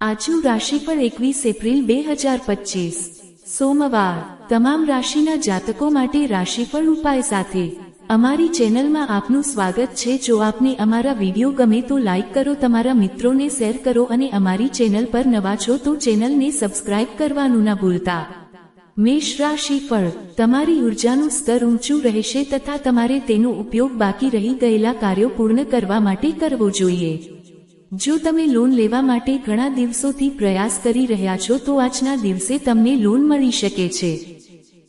આજનું રાશિફળ એકવીસ એપ્રિલ બે હજાર પચીસ. સોમવાર. તમામ રાશિના જાતકો માટે રાશિફળ ઉપાય સાથે. અમારી ચેનલમાં આપનું સ્વાગત છે. જો આપને અમારા વીડિયો ગમે તો લાઈક કરો, તમારા મિત્રોને શેર કરો અને અમારી ચેનલ પર નવા છો તો ચેનલને સબસ્ક્રાઇબ કરવાનું ના ભૂલતા. મેષ રાશિફળ તમારી ઉર્જાનું સ્તર ઊંચું રહેશે તથા તમારે તેનો ઉપયોગ બાકી રહી ગયેલા કાર્યો પૂર્ણ કરવા માટે કરવો જોઈએ. જો તમે લોન લેવા માટે ઘણા દિવસોથી પ્રયાસ કરી રહ્યા છો તો આજના દિવસે તમને લોન મળી શકે છે.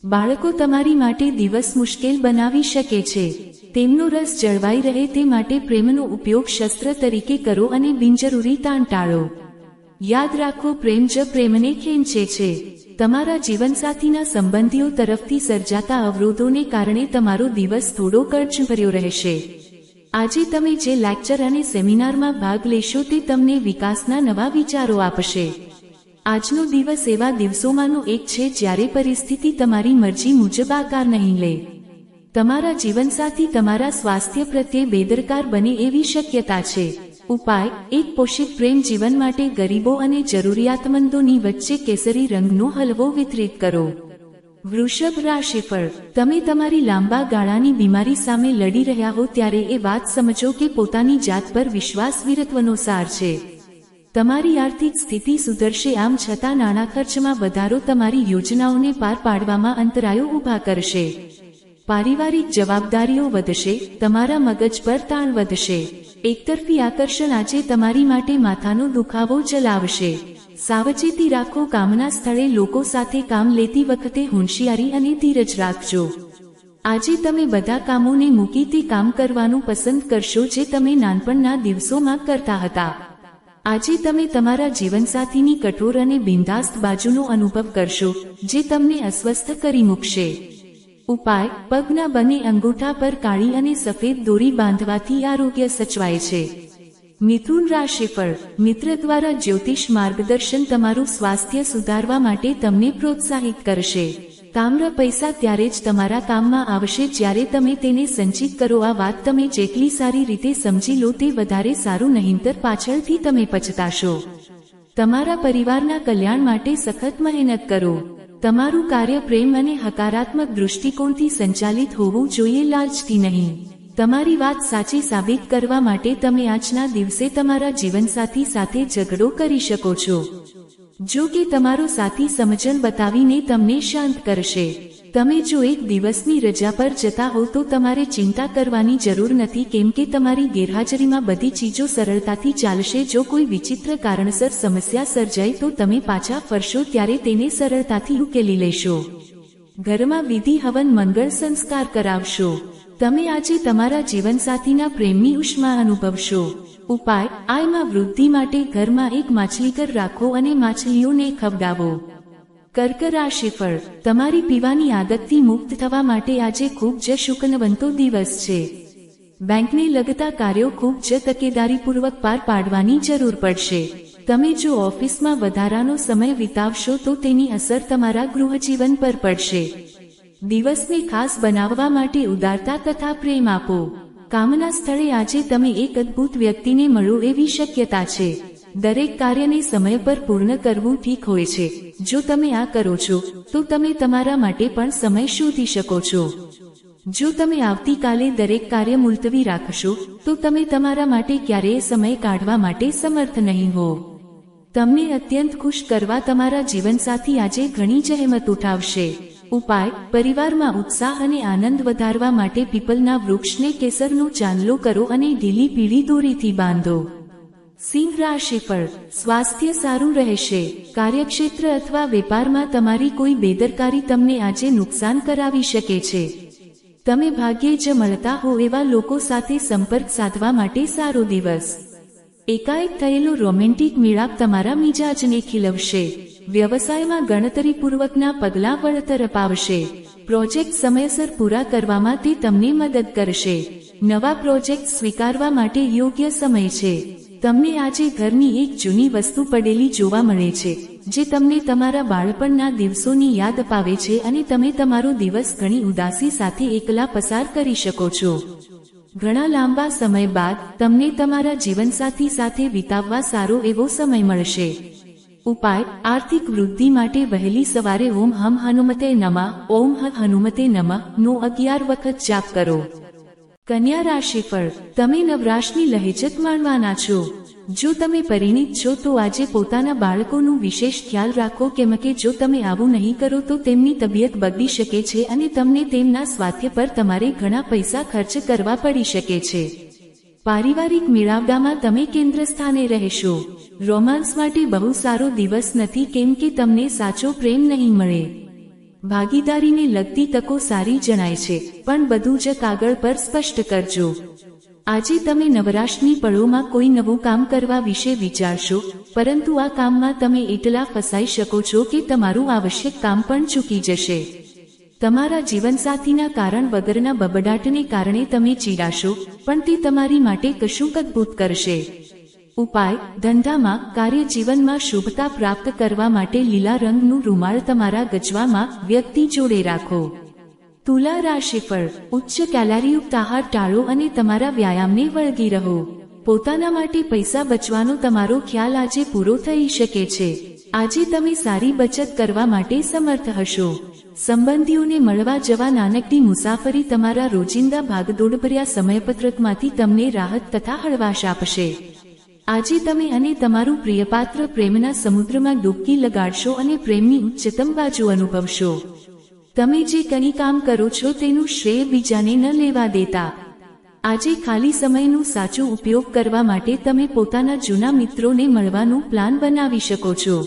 બાળકો તમારી માટે દિવસ મુશ્કેલ બનાવી શકે છે. તેમનો રસ જળવાઈ રહે તે માટે પ્રેમનો ઉપયોગ શસ્ત્ર તરીકે કરો અને બિનજરૂરી તાણ ટાળો. યાદ રાખો પ્રેમ જ પ્રેમને ખેંચે છે. તમારા જીવનસાથીના સંબંધીઓ તરફથી સર્જાતા અવરોધોને કારણે તમારો દિવસ થોડો કડછભર્યો રહેશે. આજે તમે જે લેક્ચર અને સેમિનારમાં ભાગ લેશો તે તમને વિકાસના નવા વિચારો આપશે. આજનો દિવસ એવા દિવસોમાંનો એક છે જ્યારે પરિસ્થિતિ તમારી મરજી મુજબ આકાર નહીં લે. તમારા જીવનસાથી તમારા સ્વાસ્થ્ય પ્રત્યે બેદરકાર બને એવી શક્યતા છે. ઉપાય, એક પોષિત પ્રેમ જીવન માટે ગરીબો અને જરૂરિયાતમંદોની વચ્ચે કેસરી રંગનો હલવો વિતરિત કરો. વૃષભ રાશિફળ તમે તમારી લાંબા ગાળાની બીમારી સામે લડી રહ્યા હો ત્યારે એ વાત સમજો કે પોતાની જાત પર વિશ્વાસ વિરત્વનો સાર છે. તમારી આર્થિક સ્થિતિ સુધરશે આમ છતાં નાણાં ખર્ચમાં વધારો તમારી યોજનાઓને પાર પાડવામાં અંતરાયો ઊભા કરશે. પારિવારિક જવાબદારીઓ વધશે, તમારા મગજ પર તાણ વધશે. એકતરફી આકર્ષણ આજે તમારી માટે માથાનો દુખાવો ચલાવશે સાવચેતી રાખો, કામના સ્થળે લોકો સાથે કામ લેતી વખતે હોંશિયારી અને ધીરજ રાખજો. આજે તમે બધા કામોને મૂકી તે કામ કરવાનું પસંદ કરશો જે તમે નાનપણના દિવસોમાં કરતા હતા. આજે તમે તમારા જીવનસાથીની કઠોર અને બિંદાસ્ત બાજુનો અનુભવ કરશો, જે તમને અસ્વસ્થ કરી મૂકશે. ઉપાય, પગના બંને અંગૂઠા પર કાળી અને સફેદ દોરી બાંધવાથી આરોગ્ય સચવાય છે. મિથુન રાશિફળ મિત્ર દ્વારા જ્યોતિષ માર્ગદર્શન તમારું સ્વાસ્થ્ય સુધારવા માટે તમને પ્રોત્સાહિત કરશે. તામ્ર પૈસા ત્યારે જ તમારા કામમાં આવશે જ્યારે તમે તેને સંચિત કરો. આ વાત તમે જેટલી સારી રીતે સમજી લો તે વધારે સારું, નહીંતર પાછળથી તમે પછતાશો. તમારા પરિવારના કલ્યાણ માટે સખત મહેનત કરો. તમારું કાર્ય પ્રેમ અને હકારાત્મક દૃષ્ટિકોણથી સંચાલિત હોવું જોઈએ લાલચથી નહીં. તમારી વાત સાચી સાબિત કરવા માટે તમે આજના દિવસે તમારા જીવનસાથી સાથે ઝઘડો કરી શકો છો. જો કે તમારો સાથી સમજણ બતાવીને તમને શાંત કરશે. તમે જો એક દિવસની રજા પર જતા હો તો તમારે ચિંતા કરવાની જરૂર નથી કેમ કે તમારી ગેરહાજરીમાં બધી ચીજો સરળતાથી ચાલશે. જો કોઈ વિચિત્ર કારણસર સમસ્યા સર્જાય તો તમે પાછા ફરશો ત્યારે તેને સરળતાથી ઉકેલી લેશો. ઘરમાં વિધિ હવન મંગળ સંસ્કાર કરાવશો. તમે આજે તમારા જીવનસાથીના પ્રેમની ઉષ્મા અનુભવશો. ઉપાય, આયમાં વૃદ્ધિ માટે ઘરમાં એક માછલીઘર રાખો અને માછલીઓને ખવડાવો. કર્ક રાશિફળ તમારી પીવાની આદતથી મુક્ત થવા માટે આજે ખૂબ જ શુકનવંતો દિવસ છે. બેંકને લગતા કાર્યો ખૂબ જ તકેદારીપૂર્વક પાર પાડવાની જરૂર પડશે. તમે જો ઓફિસમાં વધારાનો સમય વિતાવશો તો તેની અસર તમારા ગૃહજીવન પર પડશે. દિવસને ખાસ બનાવવા માટે ઉદારતા તથા પ્રેમ આપો. કામના સ્થળે આજે તમે એક અદ્ભુત વ્યક્તિને મળો એવી શક્યતા છે. દરેક કાર્યને સમય પર પૂર્ણ કરવું ઠીક હોય છે. જો તમે આ કરો છો, તો તમે તમારા માટે પણ સમય શોધી શકો છો. જો તમે આવતીકાલે દરેક કાર્ય મુલતવી રાખશો, તો તમે તમારા માટે ક્યારેય સમય કાઢવા માટે સમર્થ નહીં હો. તમને અત્યંત ખુશ કરવા તમારા જીવનસાથી આજે ઘણી જહેમત ઉઠાવશે. ઉપાય, પરિવારમાં ઉત્સાહ અને આનંદ વધારવા માટે પીપલના વૃક્ષને કેસરનો ચાંદલો કરો અને ઢીલી પીળી દોરીથી બાંધો. સિંહ રાશિફળ સ્વાસ્થ્ય સારું રહેશે. કાર્યક્ષેત્ર અથવા વેપારમાં તમારી કોઈ બેદરકારી તમને આજે નુકસાન કરાવી શકે છે. તમે ભાગ્યે જ મળતા હો એવા લોકો સાથે સંપર્ક સાધવા માટે સારો દિવસ. એકાએક થયેલો રોમેન્ટિક મેળાપ તમારા મિજાજને ખીલવશે. વ્યવસાયમાં ગણતરીપૂર્વકના પગલાં વળતર અપાવશે. પ્રોજેક્ટ સમયસર પૂરા કરવામાં તે તમને મદદ કરશે. નવા પ્રોજેક્ટ સ્વીકારવા માટે યોગ્ય સમય છે. તમને આજે ઘરની એક જૂની વસ્તુ પડેલી જોવા મળે છે, જે તમને તમારા બાળપણના દિવસોની યાદ અપાવે છે અને તમે તમારો દિવસ ઘણી ઉદાસી સાથે એકલા પસાર કરી શકો છો. ઘણા લાંબા સમય બાદ તમને તમારા જીવનસાથી સાથે વિતાવવા સારો એવો સમય મળશે. ઉપાય, આર્થિક વૃદ્ધિ માટે વહેલી સવારે ઓમ હમ હનુમતે નમા, ઓમ હ હનુમતે નમા, નો અગિયાર વખત જાપ કરો. કન્યા રાશિફળ તમે નવરાશની લહેજત માણવાના છો. જો તમે પરિણીત છો તો આજે પોતાના બાળકોનું વિશેષ ખ્યાલ રાખો કેમ કે જો તમે આવું નહીં કરો તો તેમની તબિયત બગડી શકે છે અને તમને તેમના સ્વાસ્થ્ય પર તમારે ઘણા પૈસા ખર્ચ કરવા પડી શકે છે. પારિવારિક મેળાવડામાં તમે કેન્દ્ર સ્થાને રહેશો. રોમાન્સ માટે બહુ સારો દિવસ નથી કેમ કે તમને સાચો પ્રેમ નહીં મળે. ભાગીદારીને લગતી તકો સારી જણાય છે, પણ બધું જ કાગળ પર સ્પષ્ટ કરજો. આજે તમે નવરાશની પળોમાં કોઈ નવું કામ કરવા વિશે વિચારશો, પરંતુ આ કામમાં તમે એટલા ફસાઈ શકો છો કે તમારું આવશ્યક કામ પણ ચૂકી જશે. તમારા જીવનસાથીના કારણ વગરના બબડાટને કારણે તમે ચીડાશો પણ તે તમારી માટે કશું કદભૂત કરશે. ઉપાય, ધંધામાં કાર્ય જીવનમાં શુભતા પ્રાપ્ત કરવા માટે લીલા રંગનું રૂમાળ તમારા ગજવામાં વ્યક્તિ જોડે રાખો. તુલા રાશિ પર ઉચ્ચ કેલરીયુક્ત આહાર ટાળો અને તમારા વ્યાયામને વળગી રહો. પોતાના માટે પૈસા બચવાનો તમારો ખ્યાલ આજે પૂરો થઈ શકે છે. આજે તમે સારી બચત કરવા માટે સમર્થ હશો. સંબંધીઓને મળવા જવા નાનકડી મુસાફરી તમારા રોજિંદા ભાગદોડભર્યા સમયપત્રકમાંથી તમને રાહત તથા હળવાશ આપશે. આજે તમે અને તમારું પ્રિયપાત્ર પ્રેમના સમુદ્રમાં ડૂબકી લગાડશો અને પ્રેમની ઉચ્ચતમ બાજુ અનુભવશો. તમે જે કંઈ કામ કરો છો તેનું શ્રેય બીજાને ન લેવા દેતા. આજે ખાલી સમયનું સાચો ઉપયોગ કરવા માટે તમે પોતાના જૂના મિત્રોને મળવાનું પ્લાન બનાવી શકો છો.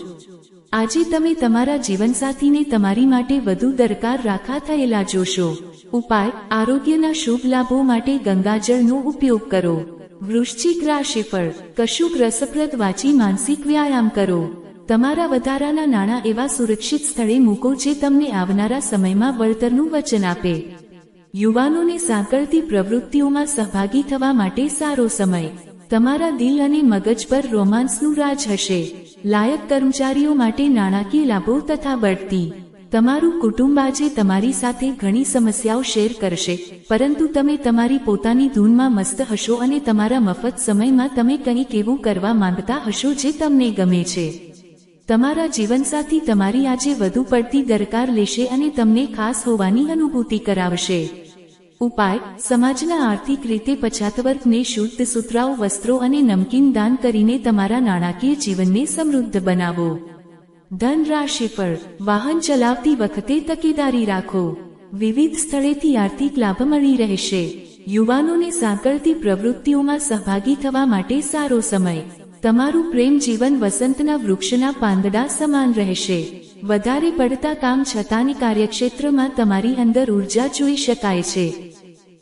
આજે તમે તમારા જીવનસાથીને તમારી માટે વધુ દરકાર રાખા થયેલા જોશો. ઉપાય, આરોગ્યના શુભ લાભો માટે ગંગાજળનો ઉપયોગ કરો. વૃશ્ચિક રાશિફળ કશુંક રસપ્રદ વાંચી માનસિક વ્યાયામ કરો. તમારા વધારાના નાણાં એવા સુરક્ષિત સ્થળે મૂકો જે તમને આવનારા સમયમાં વળતરનું વચન આપે. યુવાનોને સાંકળતી પ્રવૃત્તિઓમાં સહભાગી થવા માટે સારો સમય. તમારા દિલ અને મગજ પર રોમાન્સનું રાજ હશે. લાયક કર્મચારીઓ માટે નાણાકીય લાભો તથા બઢતી. તમારું કુટુંબ આજે તમારી સાથે ઘણી સમસ્યાઓ શેર કરશે, પરંતુ તમે તમારી પોતાની ધૂનમાં મસ્ત હશો અને તમારા મફત સમયમાં તમે કંઈક એવું કરવા માંગતા હશો જે તમને ગમે છે. તમારા જીવનસાથી તમારી આજે વધુ પડતી દરકાર લેશે અને તમને ખાસ હોવાની અનુભૂતિ કરાવશે. ઉપાય, સમાજના આર્થિક રીતે પછાત વર્ગને શુદ્ધ સુતરાઉ વસ્ત્રો અને નમકીન દાન કરીને તમારા નાણાકીય જીવનને સમૃદ્ધ બનાવો. ધન રાશિ પર, વાહન ચલાવતી વખતે તકેદારી રાખો. વિવિધ સ્થળેથી આર્થિક લાભ મળી રહેશે. યુવાનોને સાંકળતી પ્રવૃત્તિઓમાં સહભાગી થવા માટે સારો સમય. તમારું પ્રેમ જીવન વસંતના વૃક્ષના પાંદડા સમાન રહેશે. વધારે પડતા કામ છતાંની કાર્યક્ષેત્રમાં તમારી અંદર ઊર્જા જોઈ શકાય છે.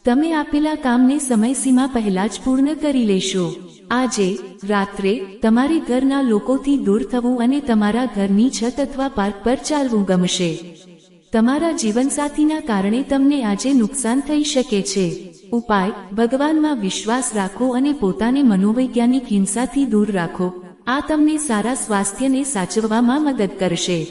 તમે આપેલા કામને સમયસીમા પહેલા જ પૂર્ણ કરી લેશો. આજે, રાત્રે, તમારે ઘરના લોકોથી દૂર થવું અને તમારા ઘરની છત અથવા પાર્ક પર ચાલવું ગમશે. તમારા જીવનસાથીના કારણે તમને આજે નુકસાન થઈ શકે છે. ઉપાય, ભગવાનમાં વિશ્વાસ રાખો અને પોતાને મનોવૈજ્ઞાનિક હિંસાથી દૂર રાખો. આ તમને સારા સ્વાસ્થ્યને સાચવવામાં મદદ કરશે.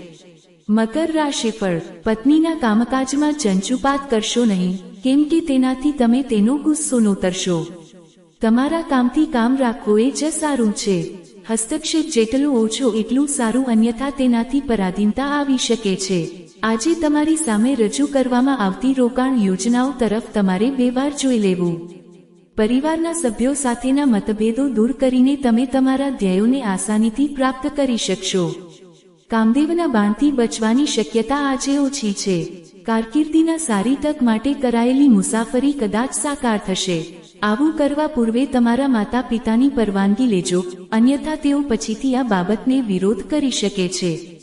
મકર રાશિફળ પત્નીના કામકાજમાં ચંચુપાત કરશો નહીં. કેમ કે તેનાથી તમે તેનો ગુસ્સો નોતરશો? તમારા કામથી કામ રાખવું એ જ સારું છે. હસ્તક્ષેપ જેટલું ઓછો એટલું સારું અન્યથા તેનાથી પરાધીનતા આવી શકે છે. આજે તમારી સામે રજૂ કરવામાં આવતી રોકાણ યોજનાઓ તરફ તમારે બે વાર જોઈ લેવું. પરિવારના સભ્યો સાથેના મતભેદો દૂર કરીને તમે તમારા ધ્યેયોને આસાનીથી પ્રાપ્ત કરી શકશો. કામદેવના બાણથી બચવાની શક્યતા આજે ઓછી છે. કારકિર્દીના સારી તક માટે કરાયેલી મુસાફરી કદાચ સાકાર થશે. આવું કરવા પૂર્વે તમારા માતા પિતાની પરવાનગી લેજો, અન્યથા તેઓ પછીથી આ બાબતને વિરોધ કરી શકે છે.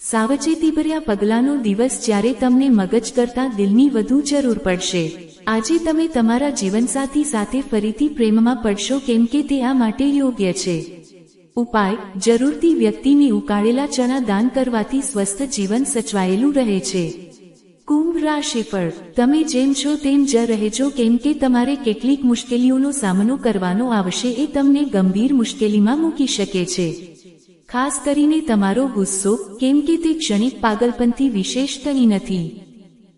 સાવચેતીભર્યા પગલાંનો દિવસ જ્યારે તમને મગજ કરતા દિલની વધુ જરૂર પડશે. આજે તમે તમારા જીવનસાથી સાથે ફરીથી પ્રેમમાં પડશો કેમ કે તે આ માટે યોગ્ય છે. ઉપાય, જરૂરથી વ્યક્તિને ઉકાળેલા ચણા દાન કરવાથી સ્વસ્થ જીવન સચવાયેલું રહે છે. કુંભ રાશિફળ તમે જેમ છો તેમ જ રહેજો, કેમ કે તમારે કેટલીક મુશ્કેલીઓનો સામનો કરવાનો આવશે એ તમને ગંભીર મુશ્કેલીમાં મૂકી શકે છે. ખાસ કરીને તમારો ગુસ્સો, કેમ કે તે ક્ષણિક પાગલપનથી વિશેષ કંઈ નથી.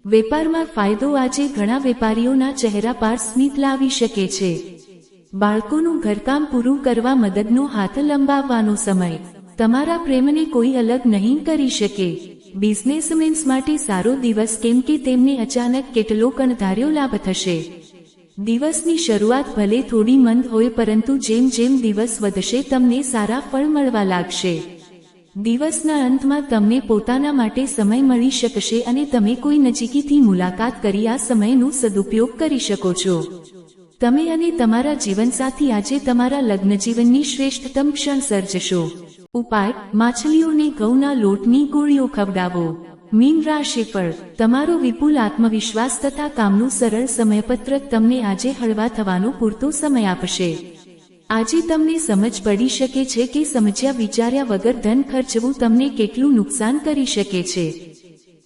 વેપારમાં ફાયદો આજે ઘણા વેપારીઓના ચહેરા પર સ્મિત લાવી શકે છે. બાળકોનું ઘરકામ પૂરું કરવા મદદનો હાથ લંબાવવાનો સમય. તમારા પ્રેમને કોઈ અલગ નહીં કરી શકે. બિઝનેસમેન્સ માટે સારો દિવસ કેમ કે તેમને અચાનક કેટલો કણધાર્યો લાભ થશે. દિવસની શરૂઆત ભલે થોડી મંદ હોય પરંતુ જેમ જેમ દિવસ વધશે તમને સારા ફળ મળવા લાગશે. દિવસના અંતમાં તમને પોતાના માટે સમય મળી શકશે અને તમે કોઈ નજીકીથી મુલાકાત કરી આ સમયનો સદુપયોગ કરી શકો છો. તમે અને તમારા જીવનસાથી આજે તમારા લગ્નજીવનની શ્રેષ્ઠતમ ક્ષણ સર્જશો. ઉપાય, માછલીઓને ઘઉંના લોટની ગોળીઓ ખવડાવો. મીન રાશિફળ તમારો વિપુલ આત્મવિશ્વાસ તથા કામનું સરળ સમયપત્રક તમને આજે હળવા થવાનો પૂરતો સમય આપશે. આજે તમને સમજ પડી શકે છે કે સમજ્યા વિચાર્યા વગર ધન ખર્ચવું તમને કેટલું નુકસાન કરી શકે છે.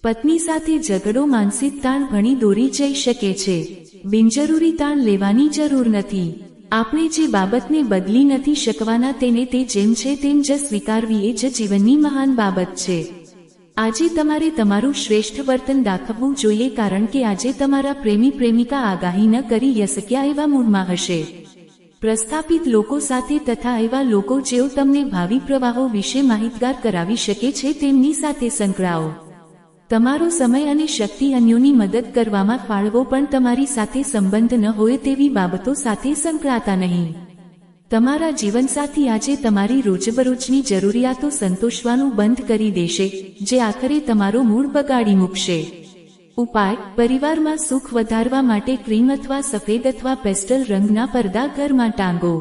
પત્ની સાથે ઝઘડો, માનસિક તાણ ઘણી દોરી જઈ શકે છે. બિનજરૂરી તાણ લેવાની જરૂર નથી. આપણે જે બાબતને બદલી નથી શકવાના તેને તે જેમ છે તેમ જ સ્વીકારવી એ જ જીવનની મહાન બાબત છે. આજે તમારે તમારું શ્રેષ્ઠ વર્તન દાખવવું જોઈએ કારણ કે આજે તમારા પ્રેમી પ્રેમિકા આગાહી ન કરી યશક્યા એવા મૂડમાં હશે. પ્રસ્થાપિત લોકો સાથે તથા એવા લોકો જેઓ તમને ભાવિ પ્રવાહો વિશે માહિતગાર કરાવી શકે છે તેમની સાથે સંકળાઓ. તમારો સમય અને શક્તિ અન્યોની મદદ કરવામાં ફાળવો પણ તમારી સાથે સંબંધ ન હોય તેવી બાબતો સાથે સંકળાતા નહીં. તમારા જીવનસાથી આજે તમારી રોજબરોજની જરૂરિયાતો સંતોષવાનું બંધ કરી દેશે, જે આખરે તમારો મૂળ બગાડી મૂકશે. ઉપાય, પરિવારમાં સુખ વધારવા માટે ક્રીમ અથવા સફેદ અથવા પેસ્ટલ રંગના પડદા ઘરમાં ટાંગો.